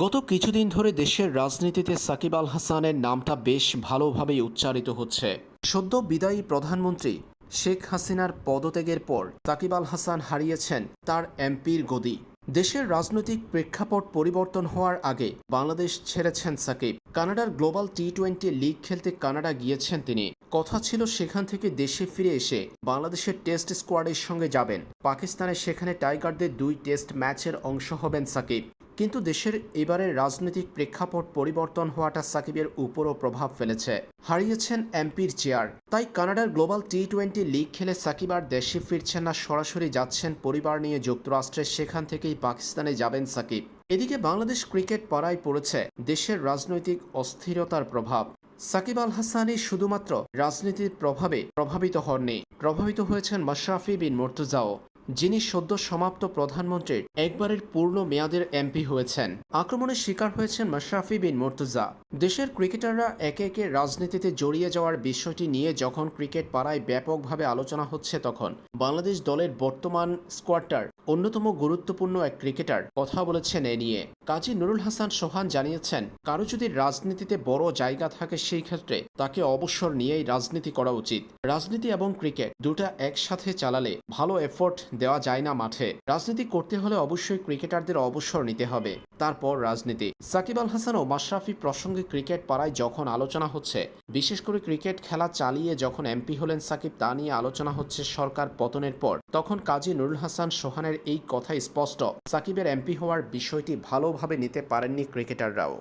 গত কিছুদিন ধরে দেশের রাজনীতিতে সাকিব আল হাসানের নামটা বেশ ভালোভাবেই উচ্চারিত হচ্ছে। সদ্য বিদায়ী প্রধানমন্ত্রী শেখ হাসিনার পদত্যাগের পর সাকিব আল হাসান হারিয়েছেন তার এমপির গদি। দেশের রাজনৈতিক প্রেক্ষাপট পরিবর্তন হওয়ার আগে বাংলাদেশ ছেড়েছেন সাকিব। কানাডার গ্লোবাল টি টোয়েন্টি লিগ খেলতে কানাডা গিয়েছেন তিনি। কথা ছিল সেখান থেকে দেশে ফিরে এসে বাংলাদেশের টেস্ট স্কোয়াডের সঙ্গে যাবেন। পাকিস্তানের সেখানে টাইগারদের দুই টেস্ট ম্যাচের অংশ হবেন সাকিব। কিন্তু দেশের এবারের রাজনৈতিক প্রেক্ষাপট পরিবর্তন হওয়াটা সাকিবের উপরও প্রভাব ফেলেছে। হারিয়েছেন এমপির চেয়ার। তাই কানাডার গ্লোবাল টি টোয়েন্টি লিগ খেলে সাকিব আর দেশে ফিরছেন না, সরাসরি যাচ্ছেন পরিবার নিয়ে যুক্তরাষ্ট্রের, সেখান থেকেই পাকিস্তানে যাবেন সাকিব। এদিকে বাংলাদেশ ক্রিকেট পাড়ায় পড়েছে দেশের রাজনৈতিক অস্থিরতার প্রভাব। সাকিব আল হাসানি শুধুমাত্র রাজনীতির প্রভাবে প্রভাবিত হননি। প্রভাবিত হয়েছেন মাশরাফি বিন মুর্তুজাও। যিনি সদ্য সমাপ্ত প্রধানমন্ত্রীর একবারের পূর্ণ মেয়াদের এমপি হয়েছেন। আক্রমণের শিকার হয়েছেন মাশরাফি বিন মুর্তুজা। দেশের ক্রিকেটাররা একে একে রাজনীতিতে জড়িয়ে যাওয়ার বিষয়টি নিয়ে যখন ক্রিকেট পাড়ায় ব্যাপকভাবে আলোচনা হচ্ছে তখন বাংলাদেশ দলের বর্তমান স্কোয়াডটার অন্যতম গুরুত্বপূর্ণ এক ক্রিকেটার কথা বলেছেন এ নিয়ে। কাজী নুরুল হাসান সোহান জানিয়েছেন, কারও যদি রাজনীতিতে বড় জায়গা থাকে সেই ক্ষেত্রে তাকে অবসর নিয়েই রাজনীতি করা উচিত। রাজনীতি এবং ক্রিকেট দুটা একসাথে চালালে ভালো এফোর্ট দেওয়া যায় না মাঠে। রাজনীতি করতে হলে অবশ্যই ক্রিকেটারদের অবসর নিতে হবে। তারপর রাজনীতি। সাকিব আল হাসান ও মাশরাফি প্রসঙ্গে ক্রিকেট পাড়ায় যখন আলোচনা হচ্ছে বিশেষ করে ক্রিকেট খেলা চালিয়ে যখন এমপি হলেন সাকিব, তা নিয়ে আলোচনা হচ্ছে সরকার পতনের পর। তখন কাজী নুরুল হাসান সোহানের এই কথাই স্পষ্ট। সাকিবের এমপি হওয়ার বিষয়টি ভালোভাবে নিতে পারেননি ক্রিকেটাররাও।